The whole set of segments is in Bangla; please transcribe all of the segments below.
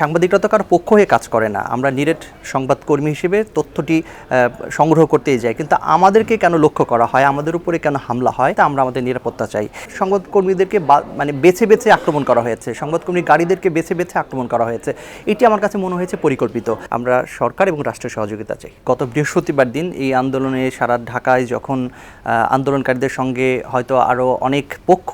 সাংবাদিকতা কারও পক্ষ হয়ে কাজ করে না। আমরা নিরেট সংবাদকর্মী হিসেবে তথ্যটি সংগ্রহ করতেই যাই। কিন্তু আমাদেরকে কেন লক্ষ্য করা হয়? আমাদের উপরে কেন হামলা হয়? তা আমরা আমাদের নিরাপত্তা চাই। সংবাদকর্মীদেরকে মানে বেছে বেছে আক্রমণ করা হয়েছে। সংবাদকর্মী গাড়িদেরকে বেছে বেছে আক্রমণ করা হয়েছে। এটি আমার কাছে মনে হয়েছে পরিকল্পিত। আমরা সরকার এবং রাষ্ট্রের সহযোগিতা চাই। গত বৃহস্পতিবার দিন এই আন্দোলনে সারা ঢাকায় যখন আন্দোলনকারীদের সঙ্গে হয়তো আরও অনেক পক্ষ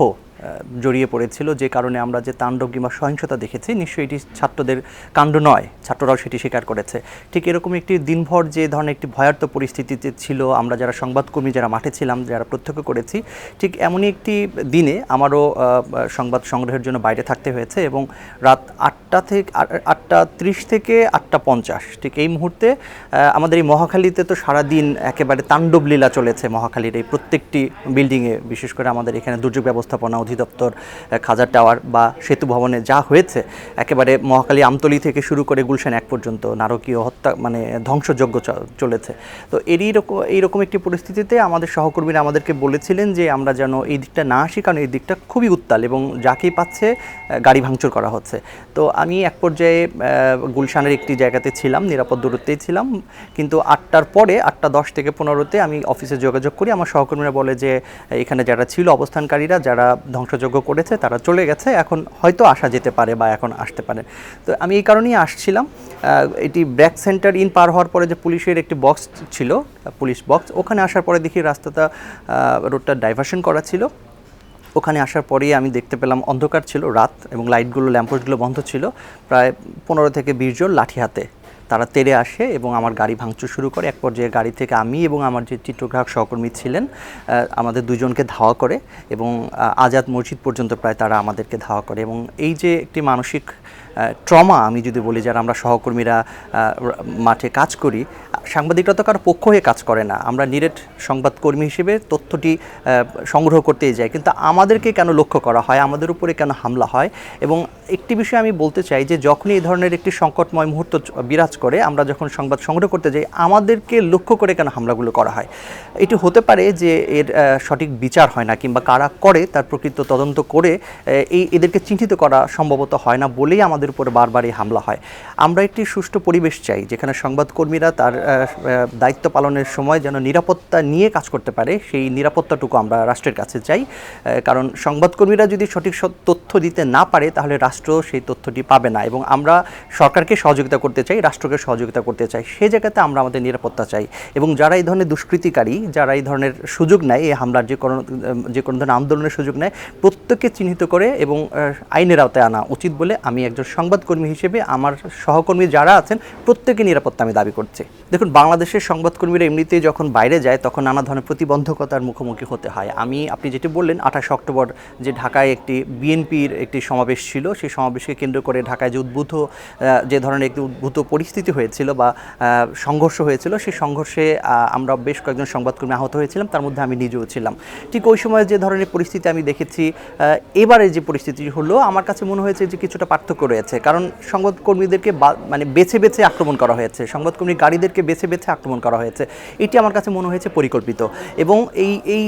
জড়িয়ে পড়েছিল, যে কারণে আমরা যে তাণ্ডব কিংবা সহিংসতা দেখেছি, নিশ্চয়ই এটি ছাত্রদের কাণ্ড নয়, ছাত্ররাও সেটি স্বীকার করেছে। ঠিক এরকম একটি দিনভর যে ধরনের একটি ভয়ার্থ পরিস্থিতিতে ছিল, আমরা যারা সংবাদকর্মী, যারা মাঠে ছিলাম, যারা প্রত্যক্ষ করেছি, ঠিক এমনই একটি দিনে আমারও সংবাদ সংগ্রহের জন্য বাইরে থাকতে হয়েছে এবং রাত আটটা থেকে আটটা ত্রিশ থেকে আটটা পঞ্চাশ, ঠিক এই মুহূর্তে আমাদের এই মহাখালীতে তো সারাদিন একেবারে তাণ্ডব লীলা চলেছে মহাখালীর এই প্রত্যেকটি বিল্ডিংয়ে বিশেষ করে আমাদের এখানে দুর্যোগ ব্যবস্থাপনা অধিদপ্তর আহ, খাজার টাওয়ার বা সেতু ভবনে যা হয়েছে একেবারে মহাখালী আমতলি থেকে শুরু করে গুলশান এক পর্যন্ত নারকীয় হত্যা মানে ধ্বংসযজ্ঞ চলেছে। তো এরই রকম এইরকম একটি পরিস্থিতিতে আমাদের সহকর্মীরা আমাদেরকে বলেছিলেন যে আমরা যেন এই দিকটা না আসি কারণ এই দিকটা খুবই উত্তাল এবং যাকেই পাচ্ছে গাড়ি ভাঙচুর করা হচ্ছে। তো আমি এক পর্যায়ে গুলশানের একটি জায়গাতে ছিলাম নিরাপদ দূরত্বেই ছিলাম কিন্তু আটটার পরে আটটা দশ থেকে পনেরোতে আমি অফিসে যোগাযোগ করি। আমার সহকর্মীরা বলে যে এখানে যারা ছিল অবস্থানকারীরা যারা ধ্বংসযজ্ঞ করেছে, তারা চলে গেছে, এখন হয়তো আসা যেতে পারে বা এখন আসতে পারে। তো আমি এই কারণেই আসছিলাম। এটি ব্র্যাক সেন্টার ইন পার হওয়ার পরে যে পুলিশের একটি বক্স ছিল, পুলিশ বক্স, ওখানে আসার পরে দেখি রাস্তাটা রোডটা ডাইভার্সন করা ছিল। ওখানে আসার পরেই আমি দেখতে পেলাম অন্ধকার ছিল, রাত, এবং লাইটগুলো ল্যাম্পোস্টগুলো বন্ধ ছিল, প্রায় পনেরো থেকে বিশ জন লাঠি হাতে। তারা তেড়ে আসে এবং আমার গাড়ি ভাঙচুর শুরু করে। এক পর্যায়ে গাড়ি থেকে আমি এবং আমার যে চিত্রগ্রাহক সহকর্মী ছিলেন আমাদের দুজনকে ধাওয়া করে এবং আজাদ মসজিদ পর্যন্ত প্রায় তারা আমাদেরকে ধাওয়া করে এবং এই যে একটি মানসিক ট্রমা আমি যদি বলি, যারা আমরা সহকর্মীরা মাঠে কাজ করি, সাংবাদিকরা তো কারও পক্ষ হয়ে কাজ করে না। আমরা নিরেট সংবাদকর্মী হিসেবে তথ্যটি সংগ্রহ করতেই যাই। কিন্তু আমাদেরকে কেন লক্ষ্য করা হয়? আমাদের উপরে কেন হামলা হয়? এবং একটি বিষয় আমি বলতে চাই যে, যখনই এই ধরনের একটি সংকটময় মুহূর্ত বিরাজ করে আমরা যখন সংবাদ সংগ্রহ করতে যাই, আমাদেরকে লক্ষ্য করে কেন হামলাগুলো করা হয়? এটি হতে পারে যে এর সঠিক বিচার হয় না কিংবা কারা করে তার প্রকৃত তদন্ত করে এই এদেরকে চিহ্নিত করা সম্ভবত হয় না বলেই আমাদের উপরে বারবার এই হামলা হয়। আমরা একটি সুষ্ঠু পরিবেশ চাই, যেখানে সংবাদকর্মীরা তার দায়িত্ব পালনের সময় যেন নিরাপত্তা নিয়ে কাজ করতে পারে, সেই নিরাপত্তাটুকু আমরা রাষ্ট্রের কাছে চাই কারণ সংবাদকর্মীরা যদি সঠিক তথ্য দিতে না পারে, তাহলে রাষ্ট্র সেই তথ্যটি পাবে না এবং আমরা সরকারকে সহযোগিতা করতে চাই রাষ্ট্রকে সহযোগিতা করতে চাই সে জায়গাতে আমরা আমাদের নিরাপত্তা চাই। এবং যারা এই ধরনের দুষ্কৃতিকারী, যারা এই ধরনের সুযোগ নেয়, এই হামলার যে কোনো যে কোনো ধরনের আন্দোলনের সুযোগ নেয়, প্রত্যেককে চিহ্নিত করে এবং আইনের আওতায় আনা উচিত বলে আমি একজন সংবাদকর্মী হিসেবে আমার সহকর্মী যারা আছেন, প্রত্যেকে নিরাপত্তা আমি দাবি করছি। দেখুন, বাংলাদেশের সংবাদকর্মীরা এমনিতেই যখন বাইরে যায়, তখন নানা ধরনের প্রতিবন্ধকতার মুখোমুখি হতে হয়। আমি, আপনি যেটি বললেন, আঠাশ অক্টোবর যে ঢাকায় একটি বিএনপির একটি সমাবেশ ছিল, সেই সমাবেশকে কেন্দ্র করে ঢাকায় যে উদ্ভূত যে ধরনের একটি উদ্ভূত পরিস্থিতি হয়েছিল বা সংঘর্ষ হয়েছিল, সেই সংঘর্ষে আমরা বেশ কয়েকজন সংবাদকর্মী আহত হয়েছিলাম, তার মধ্যে আমি নিজেও ছিলাম। ঠিক ওই সময় যে ধরনের পরিস্থিতি আমি দেখেছি এবারে যে পরিস্থিতি হলো, আমার কাছে মনে হয়েছে যে কিছুটা পার্থক্য রয়েছে। কারণ সংবাদকর্মীদেরকে মানে বেছে বেছে আক্রমণ করা হয়েছে সংবাদকর্মী গাড়িদেরকে বেছে বেছে আক্রমণ করা হয়েছে, এটি আমার কাছে মনে হয়েছে পরিকল্পিত। এবং এই এই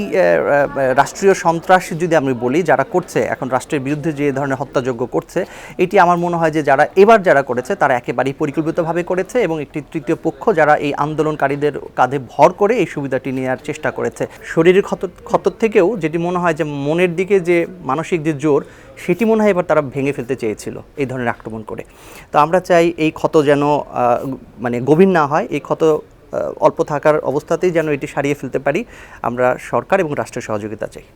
রাষ্ট্রীয় সন্ত্রাস যদি আমি বলি, যারা করছে, এখন রাষ্ট্রের বিরুদ্ধে যে ধরনের হত্যাযোগ্য করছে, এটি আমার মনে হয় যে যারা, এবার যারা করেছে, তারা একেবারেই পরিকল্পিতভাবে করেছে এবং একটি তৃতীয় পক্ষ যারা এই আন্দোলনকারীদের কাঁধে ভর করে এই সুবিধাটি নেওয়ার চেষ্টা করেছে। শরীরের ক্ষত, ক্ষতর থেকেও যেটি মনে হয় যে মনের দিকে যে মানসিক যে জোর, সেটি মনে হয় এবার তারা ভেঙে ফেলতে চেয়েছিল এই ধরনের আক্রমণ করে। তো আমরা চাই এই ক্ষত যেন মানে গভীর না হয়, এই ক্ষত অল্প থাকার অবস্থাতেই যেন এটি সারিয়ে ফেলতে পারি। আমরা সরকার এবং রাষ্ট্রের সহযোগিতা চাই।